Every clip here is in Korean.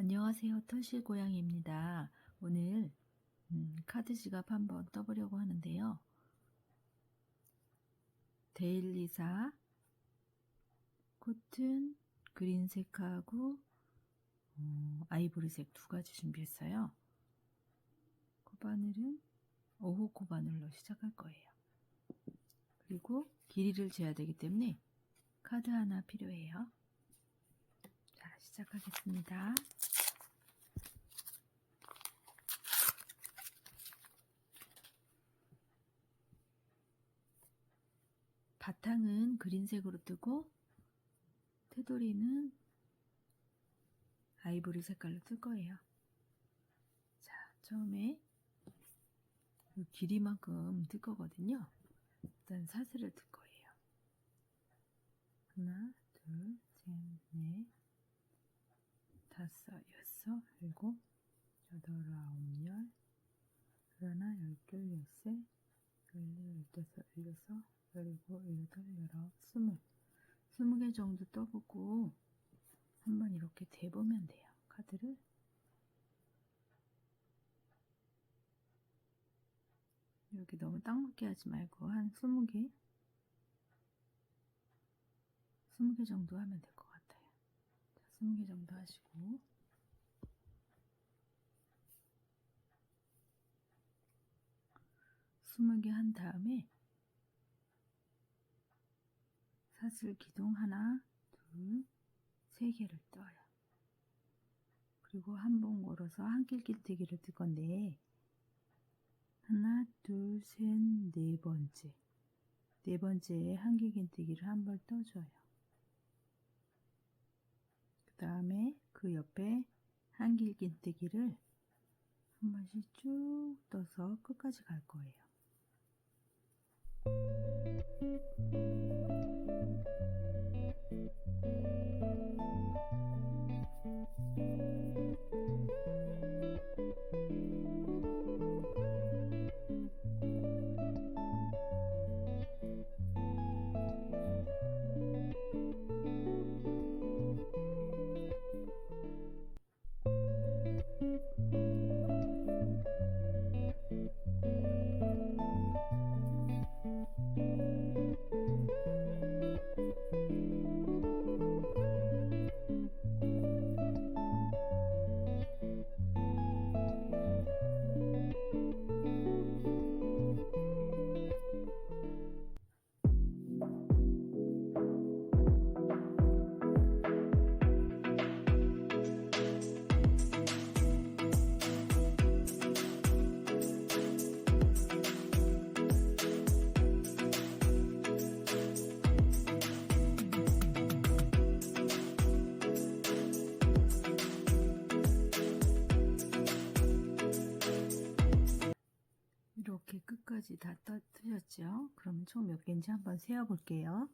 안녕하세요. 털실 고양이입니다. 오늘 음, 카드 지갑 한번 떠보려고 하는데요. 데일리사 코튼 그린색하고 어, 아이보리색 두 가지 준비했어요. 코바늘은 5호 코바늘로 시작할 거예요. 그리고 길이를 재야 되기 때문에 카드 하나 필요해요. 자, 시작하겠습니다. 바탕은 그린색으로 뜨고 테두리는 아이보리 색깔로 뜰 거예요. 자, 처음에 이 길이만큼 뜰 거거든요. 일단 사슬을 뜰 거예요. 하나, 둘, 셋, 넷, 다섯, 여섯, 일곱, 여덟, 아홉, 열, 열하나, 열둘, 열셋, 열네, 열다섯, 열여섯, 열일곱, 열여덟, 열아홉, 스물. 스무 개 정도 떠보고 한번 이렇게 대보면 돼요. 카드를. 이렇게 너무 딱 맞게 하지 말고 한 스무 개, 스무 개 정도 하면 될 것 같아요. 자, 스무 개 정도 하시고 스무 개 한 다음에 사슬 기둥 하나, 둘, 세 개를 떠요. 그리고 한 번 걸어서 한길 길뜨기를 뜰 건데 하나, 둘, 셋, 네 번째 네 번째에 한길 길뜨기를 한 번 떠줘요. 그 다음에 그 옆에 한길 길뜨기를 한 번씩 쭉 떠서 끝까지 갈 거예요. 떠뜨렸죠? 그럼 총 몇 개인지 한번 세어 볼게요.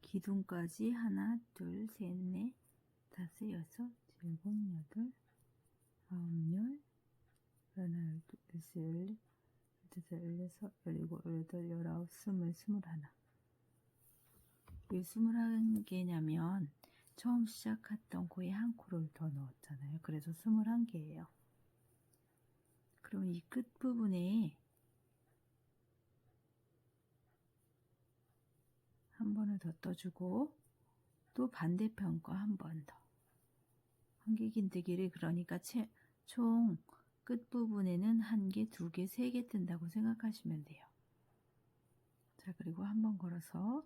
기둥까지 하나, 둘, 셋, 넷, 다섯, 여섯, 일곱, 여덟, 아홉, 열, 하나, 열둘, 열셋, 열넷, 열다섯, 열여섯, 열일곱, 열여덟, 열아홉, 스물, 스물하나. 왜 스물한 개냐면 처음 시작했던 코에 한 코를 더 넣었잖아요. 그래서 스물한 개예요. 그럼 이 끝부분에 한 번을 더 떠주고 또 반대편 거 한 번 더. 한길긴뜨기를 그러니까 채, 총 끝부분에는 한 개, 두 개, 세 개 뜬다고 생각하시면 돼요. 자, 그리고 한 번 걸어서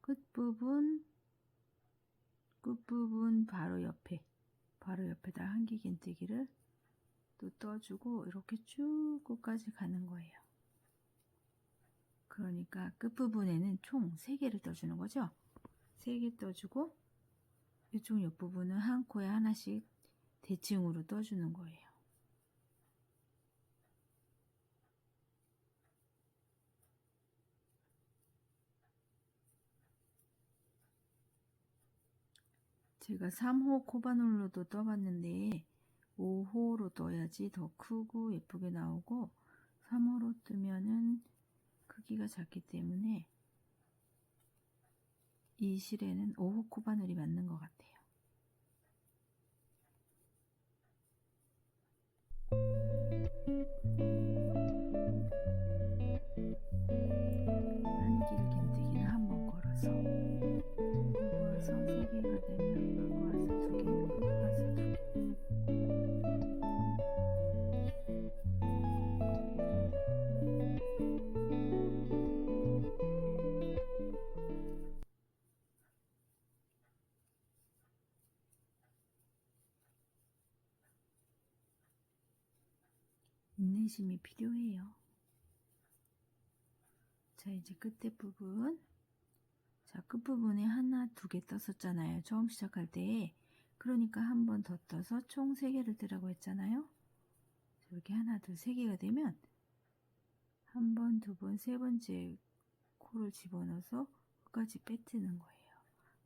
끝부분, 끝부분 바로 옆에, 바로 옆에다 한길긴뜨기를 또 떠주고 이렇게 쭉 끝까지 가는 거예요. 그러니까 끝부분에는 총 3개를 떠주는 거죠. 3개 떠주고 이쪽 옆부분은 한 코에 하나씩 대칭으로 떠주는 거예요. 제가 3호 코바늘로도 떠봤는데 5호로 떠야지 더 크고 예쁘게 나오고 3호로 뜨면은 크기가 작기 때문에 이 실에는 5호 코바늘이 맞는 것 같아요. 인내심이 필요해요. 자, 이제 끝에 부분. 자, 끝부분에 하나, 두 개 떴었잖아요. 처음 시작할 때. 그러니까 한 번 더 떠서 총세 개를 뜨라고 했잖아요. 자, 이렇게 하나, 둘, 세 개가 되면 한 번, 두 번, 세 번째 코를 집어넣어서 끝까지 빼뜨는 거예요.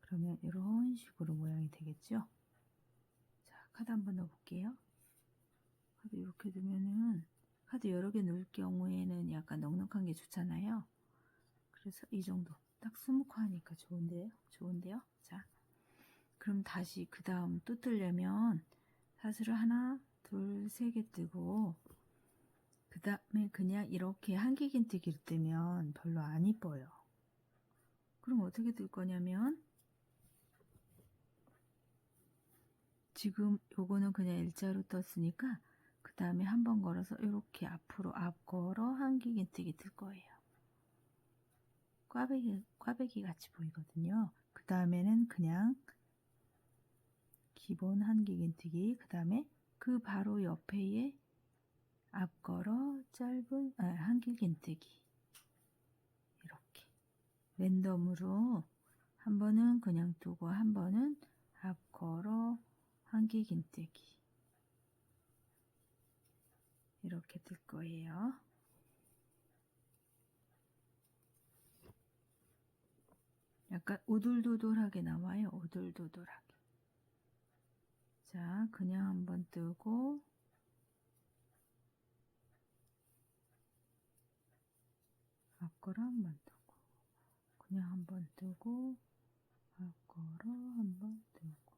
그러면 이런 식으로 모양이 되겠죠? 자, 카드 한번 넣어볼게요. 카드 이렇게 두면은 카드 여러 개 넣을 경우에는 약간 넉넉한 게 좋잖아요. 그래서 이 정도 딱 스무코 하니까 좋은데요. 좋은데요. 자, 그럼 다시 그 다음 또 뜨려면 사슬을 하나, 둘, 세 개 뜨고 그 다음에 그냥 이렇게 한길긴 뜨기로 뜨면 별로 안 이뻐요. 그럼 어떻게 뜰 거냐면 지금 요거는 그냥 일자로 떴으니까 그 다음에 한 번 걸어서 이렇게 앞으로 앞 걸어 한길긴뜨기 뜰 거예요. 꽈배기, 꽈배기 같이 보이거든요. 그 다음에는 그냥 기본 한길긴뜨기 그 다음에 그 바로 옆에에 앞 걸어 짧은 아, 한길긴뜨기 이렇게 랜덤으로 한 번은 그냥 두고 한 번은 앞 걸어 한길긴뜨기 이렇게 뜰 거예요. 약간 오돌도돌하게 나와요. 오돌도돌하게. 자, 그냥 한번 뜨고 앞걸어 한번 뜨고 그냥 한번 뜨고 앞걸어 한번 뜨고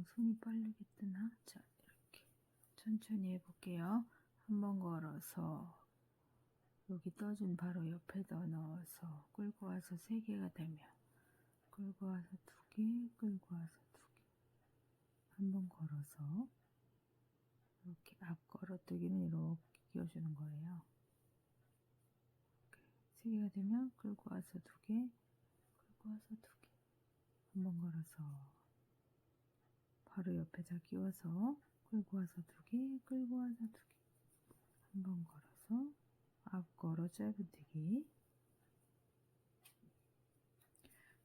너무 손이 빠르게 뜨나? 자, 이렇게 천천히 해볼게요. 한번 걸어서 여기 떠준 바로 옆에다 넣어서 끌고 와서 세 개가 되면 끌고 와서 두 개, 끌고 와서 두 개. 한번 걸어서 이렇게 앞 걸어뜨기는 이렇게 끼워주는 거예요. 세 개가 되면 끌고 와서 두 개, 끌고 와서 두 개. 한번 걸어서 바로 옆에다 끼워서 끌고 와서 두 개, 끌고 와서 두 개. 한번 걸어서 앞 걸어 짧은뜨기.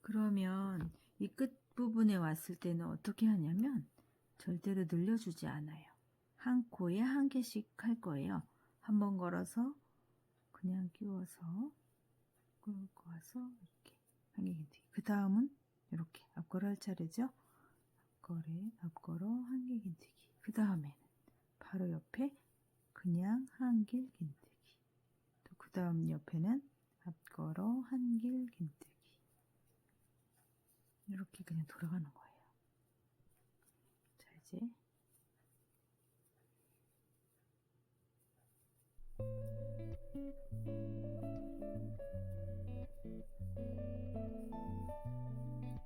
그러면 이 끝부분에 왔을 때는 어떻게 하냐면 절대로 늘려주지 않아요. 한 코에 한 개씩 할 거예요. 한 번 걸어서 그냥 끼워서 끌고 와서 이렇게 한 개 긴뜨기. 그 다음은 이렇게 앞걸어 할 차례죠. 앞걸에 앞걸어 한길 긴뜨기. 그 다음에는 바로 옆에 그냥 한길 긴뜨기. 또 그 다음 옆에는 앞걸어 한길 긴뜨기. 이렇게 그냥 돌아가는 거예요. 자 이제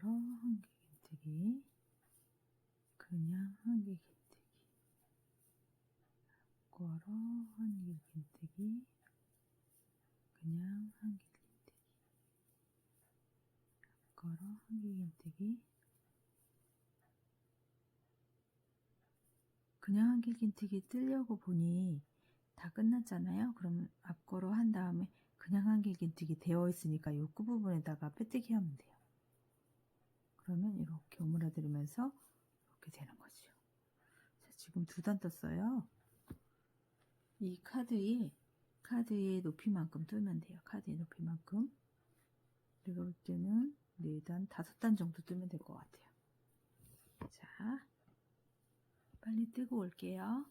걸어 한길긴뜨기 걸어 한길긴뜨기 그냥 한길긴뜨기 걸어 한길긴뜨기 그냥 한길긴뜨기 걸어 한길긴뜨기 그냥 한길긴뜨기 뜨려고 보니 다 끝났잖아요. 그럼 앞거로 한 다음에 그냥 한길긴뜨기 되어 있으니까 요 끝부분에다가 빼뜨기 하면 돼요. 그러면 이렇게 오므라들으면서 이렇게 되는 거죠. 자, 지금 두 단 떴어요. 이 카드에 카드의 높이만큼 뜨면 돼요. 카드의 높이만큼. 내가 볼 때는 네 단, 다섯 단 정도 뜨면 될 것 같아요. 자, 빨리 뜨고 올게요.